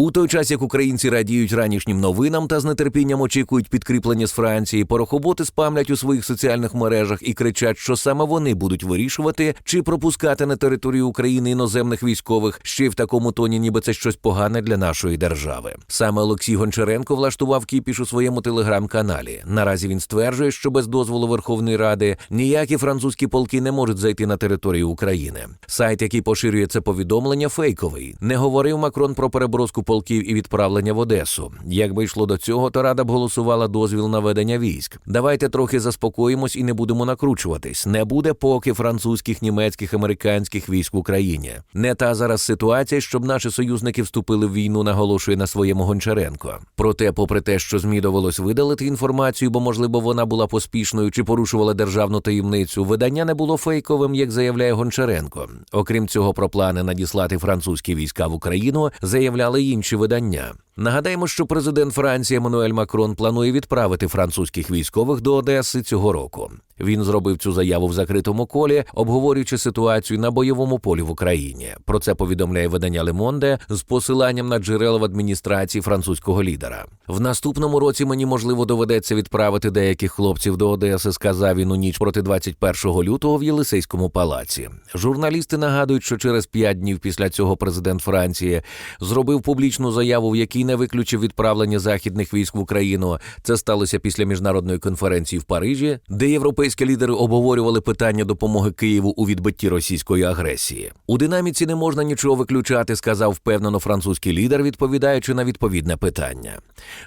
У той час, як українці радіють ранішнім новинам та з нетерпінням очікують підкріплення з Франції, порохоботи спамлять у своїх соціальних мережах і кричать, що саме вони будуть вирішувати, чи пропускати на територію України іноземних військових ще й в такому тоні, ніби це щось погане для нашої держави. Саме Олексій Гончаренко влаштував кіпіш у своєму телеграм-каналі. Наразі він стверджує, що без дозволу Верховної Ради ніякі французькі полки не можуть зайти на територію України. Сайт, який поширює це повідомлення, фейковий. Не говорив Макрон про переброску полків і відправлення в Одесу. Якби йшло до цього, то рада б голосувала дозвіл на ведення військ. Давайте трохи заспокоїмось і не будемо накручуватись. Не буде поки французьких, німецьких, американських військ в Україні. Не та зараз ситуація, щоб наші союзники вступили в війну, наголошує на своєму Гончаренко. Проте, попри те, що змі довелось видалити інформацію, бо можливо вона була поспішною чи порушувала державну таємницю, видання не було фейковим, як заявляє Гончаренко. Окрім цього, про плани надіслати французькі війська в Україну заявляли й інші видання. Нагадаємо, що президент Франції Еммануель Макрон планує відправити французьких військових до Одеси цього року. Він зробив цю заяву в закритому колі, обговорюючи ситуацію на бойовому полі в Україні. Про це повідомляє видання Лемонде з посиланням на джерела в адміністрації французького лідера. В наступному році мені можливо доведеться відправити деяких хлопців до Одеси. Сказав він у ніч проти 21 лютого в Єлисейському палаці. Журналісти нагадують, що через п'ять днів після цього президент Франції зробив публічну заяву, в якій не виключив відправлення західних військ в Україну. Це сталося після міжнародної конференції в Парижі, де європейські лідери обговорювали питання допомоги Києву у відбитті російської агресії. У динаміці не можна нічого виключати, сказав впевнено французький лідер, відповідаючи на відповідне питання.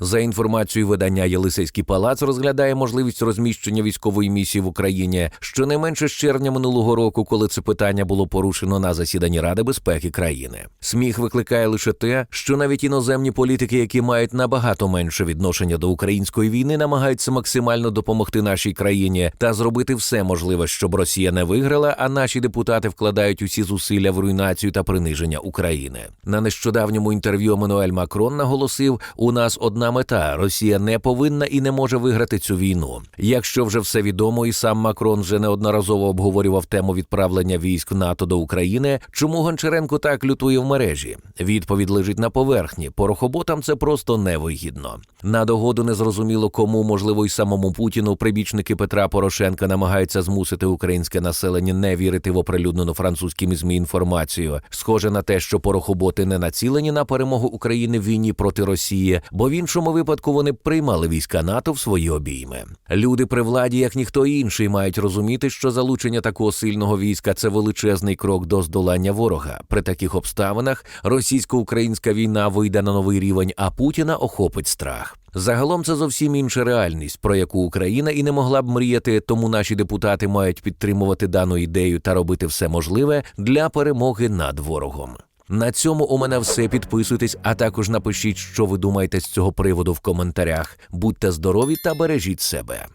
За інформацією видання Єлисейський палац розглядає можливість розміщення військової місії в Україні щонайменше з червня минулого року, коли це питання було порушено на засіданні Ради безпеки країни. Сміх викликає лише те, що навіть іноземні політики, які мають набагато менше відношення до української війни, намагаються максимально допомогти нашій країні та зробити все можливе, щоб Росія не виграла, а наші депутати вкладають усі зусилля в руйнацію та приниження України. На нещодавньому інтерв'ю Еммануель Макрон наголосив: у нас одна мета: Росія не повинна і не може виграти цю війну. Якщо вже все відомо, і сам Макрон вже неодноразово обговорював тему відправлення військ НАТО до України. Чому Гончаренко так лютує в мережі? Відповідь лежить на поверхні. Порохоботам це просто невигідно. На догоду незрозуміло кому, можливо, й самому Путіну, прибічники Петра Порошенка намагаються змусити українське населення не вірити в оприлюднену французькими змі інформацію. Схоже на те, що порохоботи не націлені на перемогу України в війні проти Росії, бо в іншому випадку вони б приймали війська НАТО в свої обійми. Люди при владі, як ніхто інший, мають розуміти, що залучення такого сильного війська це величезний крок до здолання ворога. При таких обставинах російсько-українська війна вийде на новий рівень, а Путіна охопить страх. Загалом це зовсім інша реальність, про яку Україна і не могла б мріяти, тому наші депутати мають підтримувати дану ідею та робити все можливе для перемоги над ворогом. На цьому у мене все. Підписуйтесь, а також напишіть, що ви думаєте з цього приводу в коментарях. Будьте здорові та бережіть себе.